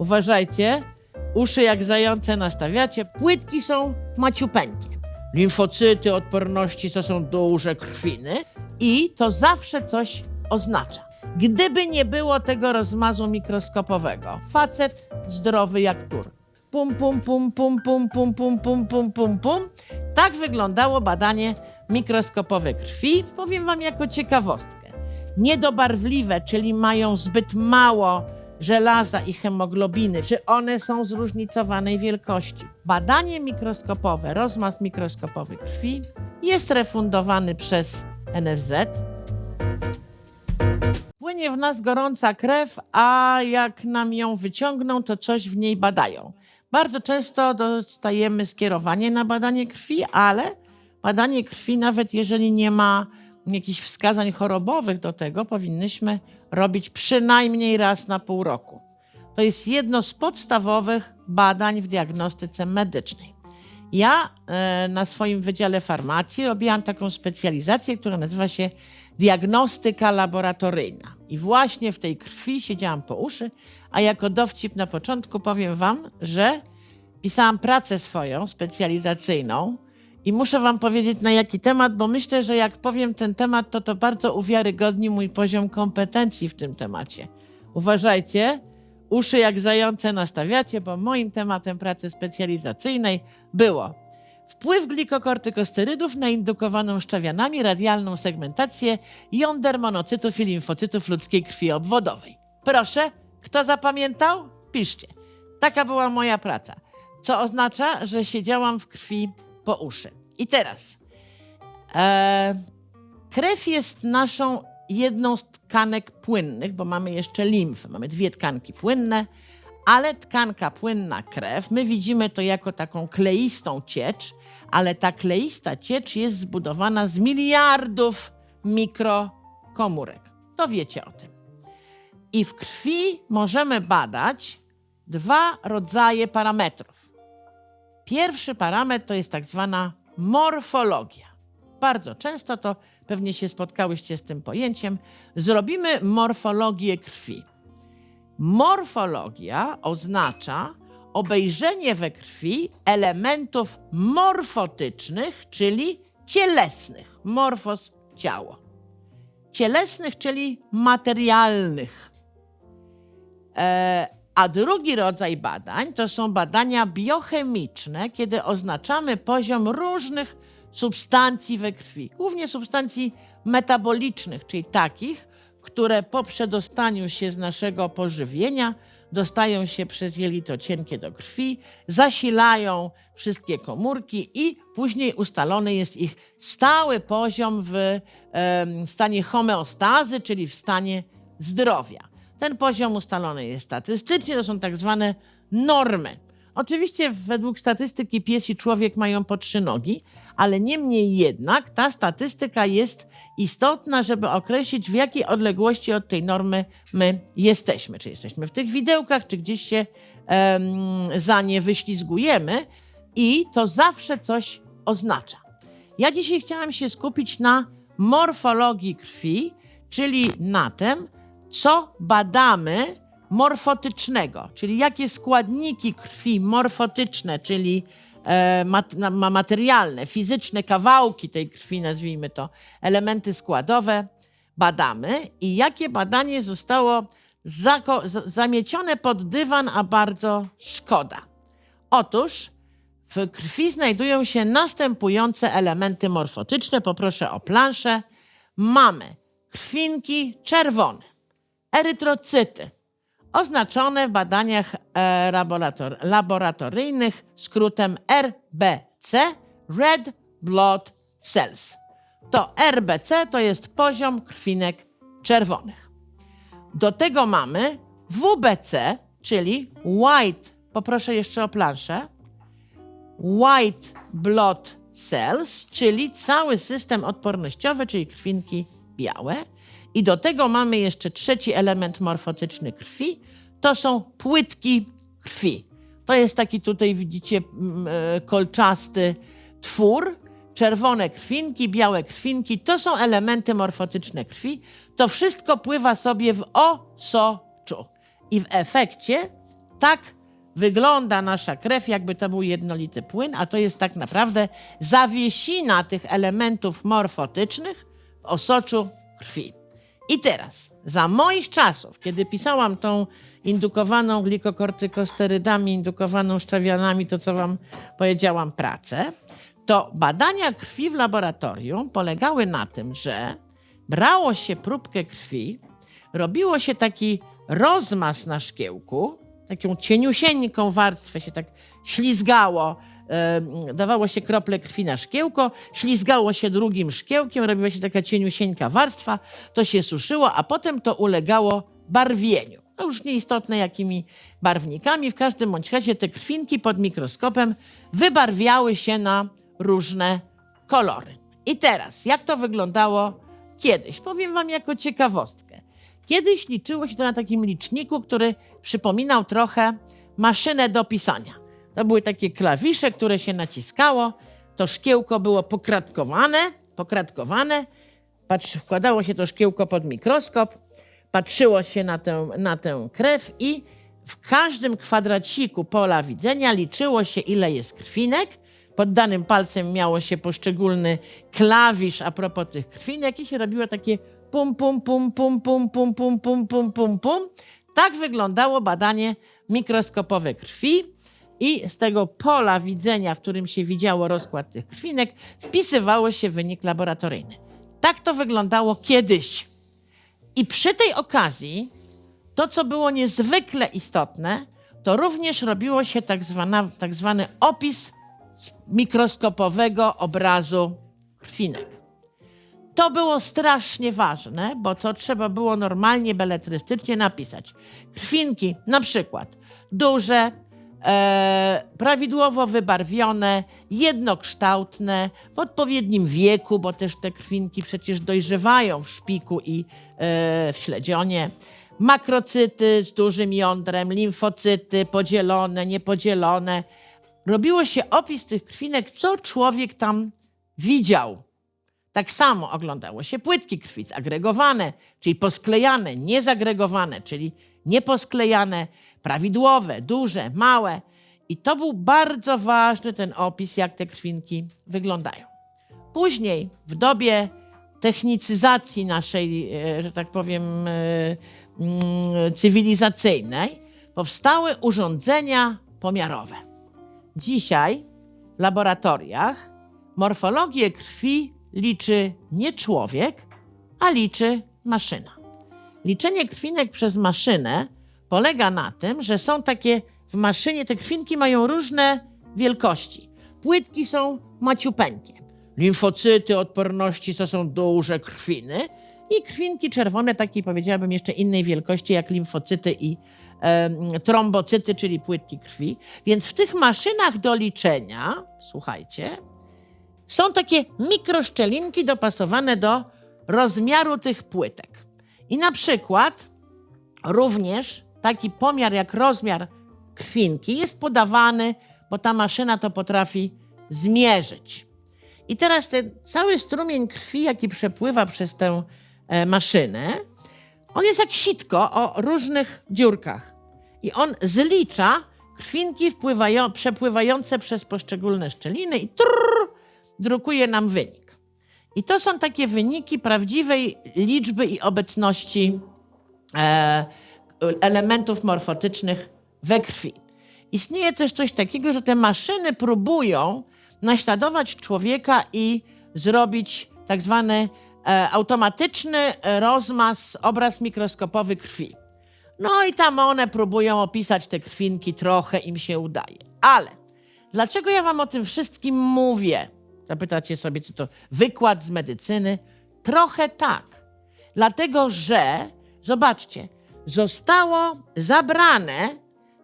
Uważajcie, uszy jak zające nastawiacie, płytki są maciupeńkie. Limfocyty odporności to są duże krwiny i to zawsze coś oznacza. Gdyby nie było tego rozmazu mikroskopowego, facet zdrowy jak tur. Pum, pum, pum, pum, pum, pum, pum, pum, pum, pum, pum. Tak wyglądało badanie mikroskopowe krwi. Powiem wam jako ciekawostkę. Niedobarwliwe, czyli mają zbyt mało żelaza i hemoglobiny, czy one są zróżnicowanej wielkości. Badanie mikroskopowe, rozmaz mikroskopowy krwi jest refundowany przez NFZ. Płynie w nas gorąca krew, a jak nam ją wyciągną, to coś w niej badają. Bardzo często dostajemy skierowanie na badanie krwi, ale badanie krwi, nawet jeżeli nie ma jakichś wskazań chorobowych do tego, powinnyśmy robić przynajmniej raz na pół roku. To jest jedno z podstawowych badań w diagnostyce medycznej. Ja e, na swoim wydziale farmacji robiłam taką specjalizację, która nazywa się diagnostyka laboratoryjna. I właśnie w tej krwi siedziałam po uszy, a jako dowcip na początku powiem Wam, że pisałam pracę swoją specjalizacyjną i muszę Wam powiedzieć na jaki temat, bo myślę, że jak powiem ten temat, to to bardzo uwiarygodni mój poziom kompetencji w tym temacie. Uważajcie, uszy jak zające nastawiacie, bo moim tematem pracy specjalizacyjnej było wpływ glikokortykosterydów na indukowaną szczawianami radialną segmentację jąder monocytów i limfocytów ludzkiej krwi obwodowej. Proszę, kto zapamiętał? Piszcie. Taka była moja praca, co oznacza, że siedziałam w krwi po uszy. I teraz, e, krew jest naszą jedną z tkanek płynnych, bo mamy jeszcze limfę, mamy dwie tkanki płynne, ale tkanka płynna krew, my widzimy to jako taką kleistą ciecz, ale ta kleista ciecz jest zbudowana z miliardów mikrokomórek. To wiecie o tym. I w krwi możemy badać dwa rodzaje parametrów. Pierwszy parametr to jest tak zwana morfologia. Bardzo często to pewnie się spotkałyście z tym pojęciem. Zrobimy morfologię krwi. Morfologia oznacza obejrzenie we krwi elementów morfotycznych, czyli cielesnych. Morfos ciało. Cielesnych, czyli materialnych. E, a drugi rodzaj badań to są badania biochemiczne, kiedy oznaczamy poziom różnych substancji we krwi, głównie substancji metabolicznych, czyli takich, które po przedostaniu się z naszego pożywienia dostają się przez jelito cienkie do krwi, zasilają wszystkie komórki i później ustalony jest ich stały poziom w em, stanie homeostazy, czyli w stanie zdrowia. Ten poziom ustalony jest statystycznie, to są tak zwane normy. Oczywiście według statystyki pies i człowiek mają po trzy nogi, ale niemniej jednak ta statystyka jest istotna, żeby określić w jakiej odległości od tej normy my jesteśmy. Czy jesteśmy w tych widełkach, czy gdzieś się em, za nie wyślizgujemy i to zawsze coś oznacza. Ja dzisiaj chciałam się skupić na morfologii krwi, czyli na tym, co badamy morfotycznego, czyli jakie składniki krwi morfotyczne, czyli e, mat, materialne, fizyczne kawałki tej krwi, nazwijmy to, elementy składowe, badamy i jakie badanie zostało zamiecione pod dywan, a bardzo szkoda. Otóż w krwi znajdują się następujące elementy morfotyczne. Poproszę o planszę. Mamy krwinki czerwone, erytrocyty, oznaczone w badaniach e, laborator- laboratoryjnych skrótem RBC, Red Blood Cells. To RBC to jest poziom krwinek czerwonych. Do tego mamy WBC, czyli White, poproszę jeszcze o planszę, White Blood Cells, czyli cały system odpornościowy, czyli krwinki białe. I do tego mamy jeszcze trzeci element morfotyczny krwi, to są płytki krwi. To jest taki tutaj, widzicie, e, kolczasty twór, czerwone krwinki, białe krwinki, to są elementy morfotyczne krwi. To wszystko pływa sobie w osoczu. I w efekcie tak wygląda nasza krew, jakby to był jednolity płyn, a to jest tak naprawdę zawiesina tych elementów morfotycznych w osoczu krwi. I teraz, za moich czasów, kiedy pisałam tą indukowaną glikokortykosterydami, indukowaną szczawianami, to co wam powiedziałam, pracę, to badania krwi w laboratorium polegały na tym, że brało się próbkę krwi, robiło się taki rozmaz na szkiełku, taką cieniusieńką warstwę się tak ślizgało, dawało się krople krwi na szkiełko, ślizgało się drugim szkiełkiem, robiła się taka cieniusieńka warstwa, to się suszyło, a potem to ulegało barwieniu. No już nieistotne jakimi barwnikami, w każdym bądź razie te krwinki pod mikroskopem wybarwiały się na różne kolory. I teraz, jak to wyglądało kiedyś? Powiem wam jako ciekawostkę. Kiedyś liczyło się to na takim liczniku, który przypominał trochę maszynę do pisania. To były takie klawisze, które się naciskało. To szkiełko było pokratkowane, pokratkowane. Patrz, wkładało się to szkiełko pod mikroskop, patrzyło się na tę, na tę krew i w każdym kwadraciku pola widzenia liczyło się, ile jest krwinek. Pod danym palcem miało się poszczególny klawisz a propos tych krwinek i się robiło takie pum, pum, pum, pum, pum, pum, pum, pum, pum, pum, pum. Tak wyglądało badanie mikroskopowe krwi i z tego pola widzenia, w którym się widziało rozkład tych krwinek, wpisywało się wynik laboratoryjny. Tak to wyglądało kiedyś. I przy tej okazji to, co było niezwykle istotne, to również robiło się tak, zwana, tak zwany opis mikroskopowego obrazu krwinek. To było strasznie ważne, bo to trzeba było normalnie beletrystycznie napisać. Krwinki, na przykład duże, e, prawidłowo wybarwione, jednokształtne, w odpowiednim wieku, bo też te krwinki przecież dojrzewają w szpiku i e, w śledzionie. Makrocyty z dużym jądrem, limfocyty podzielone, niepodzielone. Robiło się opis tych krwinek, co człowiek tam widział. Tak samo oglądało się płytki krwi zagregowane, czyli posklejane, niezagregowane, czyli nieposklejane, prawidłowe, duże, małe. I to był bardzo ważny ten opis, jak te krwinki wyglądają. Później, w dobie technicyzacji naszej, e, że tak powiem, e, mm, cywilizacyjnej, powstały urządzenia pomiarowe. Dzisiaj w laboratoriach morfologię krwi liczy nie człowiek, a liczy maszyna. Liczenie krwinek przez maszynę polega na tym, że są takie w maszynie, te krwinki mają różne wielkości. Płytki są maciupeńkie. Limfocyty odporności to są duże krwiny i krwinki czerwone, takiej powiedziałabym jeszcze innej wielkości, jak limfocyty i em, trombocyty, czyli płytki krwi. Więc w tych maszynach do liczenia, słuchajcie, są takie mikroszczelinki dopasowane do rozmiaru tych płytek. I na przykład również taki pomiar jak rozmiar krwinki jest podawany, bo ta maszyna to potrafi zmierzyć. I teraz ten cały strumień krwi, jaki przepływa przez tę e, maszynę, on jest jak sitko o różnych dziurkach. I on zlicza krwinki wpływają, przepływające przez poszczególne szczeliny i trrr, drukuje nam wynik. I to są takie wyniki prawdziwej liczby i obecności e, elementów morfotycznych we krwi. Istnieje też coś takiego, że te maszyny próbują naśladować człowieka i zrobić tak zwany e, automatyczny rozmaz, obraz mikroskopowy krwi. No i tam one próbują opisać te krwinki, trochę im się udaje. Ale dlaczego ja wam o tym wszystkim mówię? Zapytacie sobie, co to wykład z medycyny? Trochę tak. Dlatego, że, zobaczcie, zostało zabrane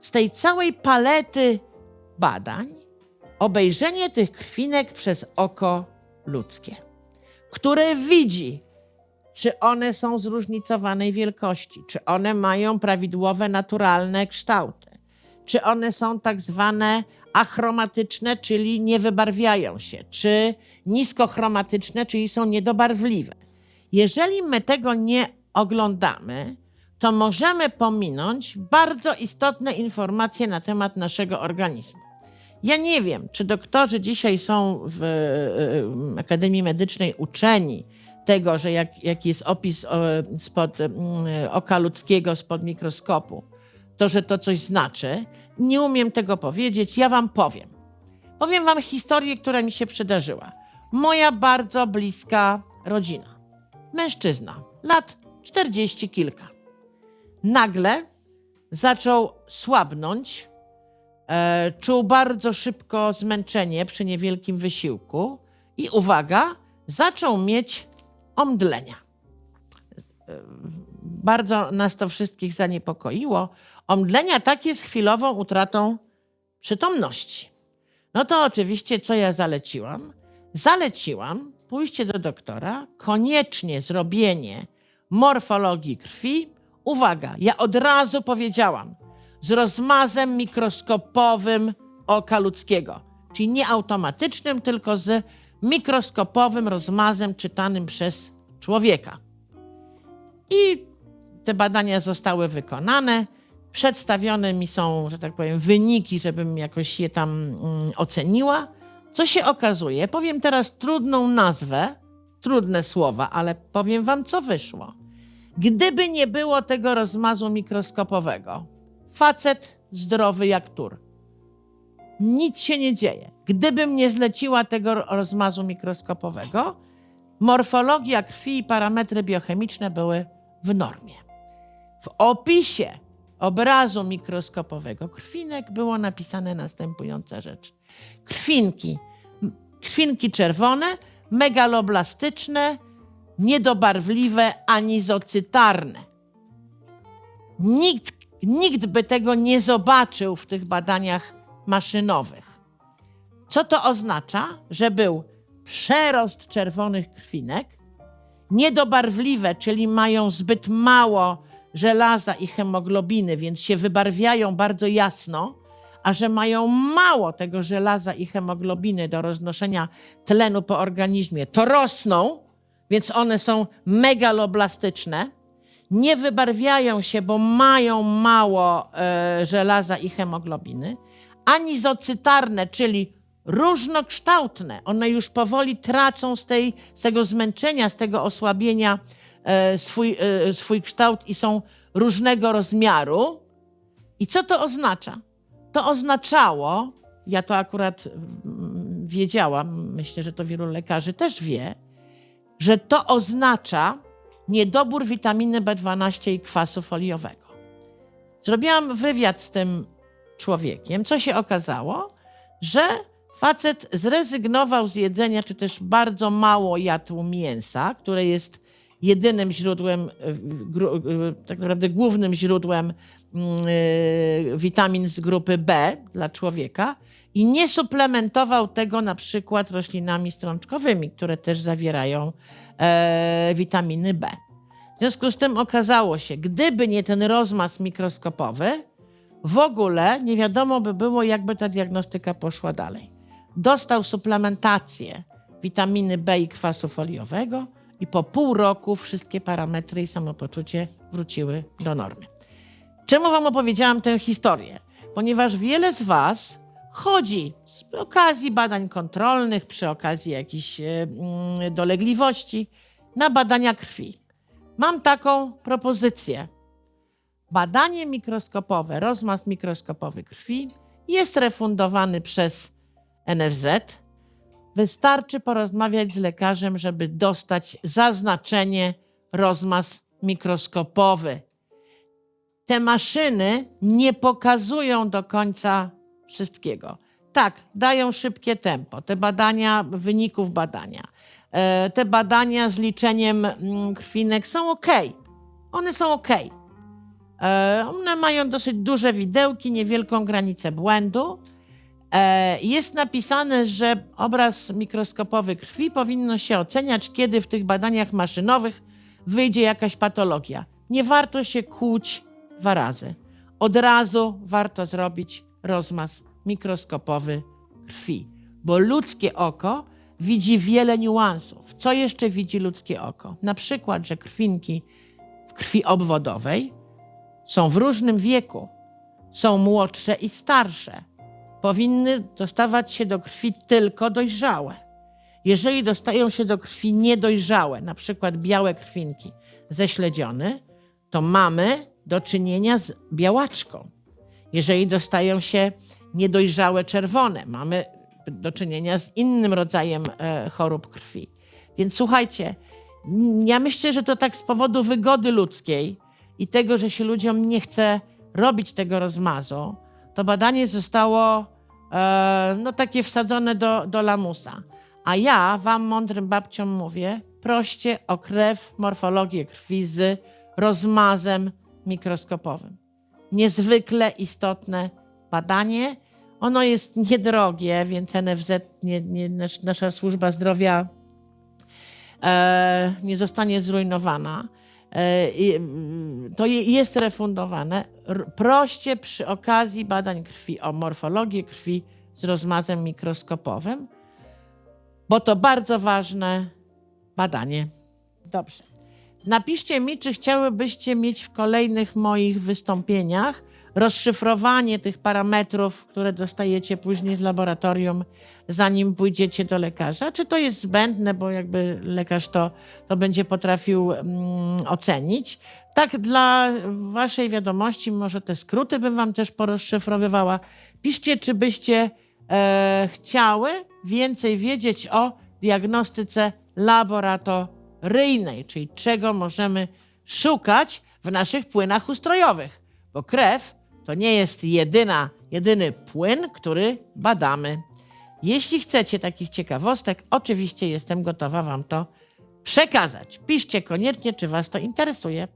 z tej całej palety badań obejrzenie tych krwinek przez oko ludzkie, które widzi, czy one są zróżnicowanej wielkości, czy one mają prawidłowe, naturalne kształty, czy one są tak zwane achromatyczne, czyli nie wybarwiają się, czy niskochromatyczne, czyli są niedobarwliwe. Jeżeli my tego nie oglądamy, to możemy pominąć bardzo istotne informacje na temat naszego organizmu. Ja nie wiem, czy doktorzy dzisiaj są w e, Akademii Medycznej uczeni tego, że jak, jaki jest opis spod mm, oka ludzkiego, spod mikroskopu, to że to coś znaczy. Nie umiem tego powiedzieć, ja wam powiem. Powiem wam historię, która mi się przydarzyła. Moja bardzo bliska rodzina. Mężczyzna, lat 40 kilka. Nagle zaczął słabnąć, e, czuł bardzo szybko zmęczenie przy niewielkim wysiłku i uwaga, zaczął mieć omdlenia. Bardzo nas to wszystkich zaniepokoiło. Omdlenia takie z chwilową utratą przytomności. No to oczywiście, co ja zaleciłam? Zaleciłam pójście do doktora, koniecznie zrobienie morfologii krwi. Uwaga, ja od razu powiedziałam, z rozmazem mikroskopowym oka ludzkiego, czyli nie automatycznym, tylko z mikroskopowym rozmazem czytanym przez człowieka. I te badania zostały wykonane. Przedstawione mi są, że tak powiem, wyniki, żebym jakoś je tam mm, oceniła. Co się okazuje? Powiem teraz trudną nazwę, trudne słowa, ale powiem wam, co wyszło. Gdyby nie było tego rozmazu mikroskopowego, facet zdrowy jak tur. Nic się nie dzieje. Gdybym nie zleciła tego rozmazu mikroskopowego, morfologia krwi i parametry biochemiczne były w normie. W opisie obrazu mikroskopowego krwinek było napisane następująca rzecz. Krwinki, krwinki czerwone, megaloblastyczne, niedobarwliwe, anizocytarne. Nikt, nikt by tego nie zobaczył w tych badaniach maszynowych. Co to oznacza? Że był przerost czerwonych krwinek, niedobarwliwe, czyli mają zbyt mało żelaza i hemoglobiny, więc się wybarwiają bardzo jasno, a że mają mało tego żelaza i hemoglobiny do roznoszenia tlenu po organizmie, to rosną, więc one są megaloblastyczne. Nie wybarwiają się, bo mają mało e, żelaza i hemoglobiny. Anizocytarne, czyli różnokształtne. One już powoli tracą z, tej, z tego zmęczenia, z tego osłabienia e, swój, e, swój kształt i są różnego rozmiaru. I co to oznacza? To oznaczało, ja to akurat mm, wiedziałam, myślę, że to wielu lekarzy też wie, że to oznacza niedobór witaminy B12 i kwasu foliowego. Zrobiłam wywiad z tym człowiekiem. Co się okazało? Że facet zrezygnował z jedzenia, czy też bardzo mało jadł mięsa, które jest jedynym źródłem, e, e, tak naprawdę głównym źródłem mm, e, witamin z grupy B dla człowieka i nie suplementował tego na przykład roślinami strączkowymi, które też zawierają witaminy B. W związku z tym okazało się, gdyby nie ten rozmaz mikroskopowy, w ogóle nie wiadomo by było, jakby ta diagnostyka poszła dalej. Dostał suplementację witaminy B i kwasu foliowego i po pół roku wszystkie parametry i samopoczucie wróciły do normy. Czemu wam opowiedziałam tę historię? Ponieważ wiele z was chodzi z okazji badań kontrolnych, przy okazji jakichś e, mm, dolegliwości na badania krwi. Mam taką propozycję. Badanie mikroskopowe, rozmaz mikroskopowy krwi jest refundowany przez NFZ. Wystarczy porozmawiać z lekarzem, żeby dostać zaznaczenie rozmaz mikroskopowy. Te maszyny nie pokazują do końca wszystkiego. Tak, dają szybkie tempo. Te badania, wyników badania, e, te badania z liczeniem mm, krwinek są ok. One są ok. E, One mają dosyć duże widełki, niewielką granicę błędu. E, Jest napisane, że obraz mikroskopowy krwi powinno się oceniać, kiedy w tych badaniach maszynowych wyjdzie jakaś patologia. Nie warto się kłuć dwa razy. Od razu warto zrobić rozmaz mikroskopowy krwi, bo ludzkie oko widzi wiele niuansów. Co jeszcze widzi ludzkie oko? Na przykład, że krwinki w krwi obwodowej są w różnym wieku, są młodsze i starsze. Powinny dostawać się do krwi tylko dojrzałe. Jeżeli dostają się do krwi niedojrzałe, na przykład białe krwinki ze śledziony, to mamy do czynienia z białaczką. Jeżeli dostają się niedojrzałe czerwone, mamy do czynienia z innym rodzajem e, chorób krwi. Więc słuchajcie, ja myślę, że to tak z powodu wygody ludzkiej i tego, że się ludziom nie chce robić tego rozmazu, to badanie zostało e, no, takie wsadzone do, do lamusa. A ja wam, mądrym babciom, mówię, proście o krew, morfologię krwi z rozmazem mikroskopowym. Niezwykle istotne badanie. Ono jest niedrogie, więc NFZ, nie, nie, nasz- nasza służba zdrowia e, nie zostanie zrujnowana. E, to je, jest refundowane. Proście przy okazji badań krwi o morfologię krwi z rozmazem mikroskopowym, bo to bardzo ważne badanie. Dobrze. Napiszcie mi, czy chciałybyście mieć w kolejnych moich wystąpieniach rozszyfrowanie tych parametrów, które dostajecie później z laboratorium, zanim pójdziecie do lekarza. Czy to jest zbędne, bo jakby lekarz to, to będzie potrafił mm, ocenić. Tak dla waszej wiadomości, może te skróty bym wam też porozszyfrowywała. Piszcie, czy byście e, chciały więcej wiedzieć o diagnostyce laboratoryjnej, czyli czego możemy szukać w naszych płynach ustrojowych, bo krew to nie jest jedyna, jedyny płyn, który badamy. Jeśli chcecie takich ciekawostek, oczywiście jestem gotowa Wam to przekazać. Piszcie koniecznie, czy Was to interesuje.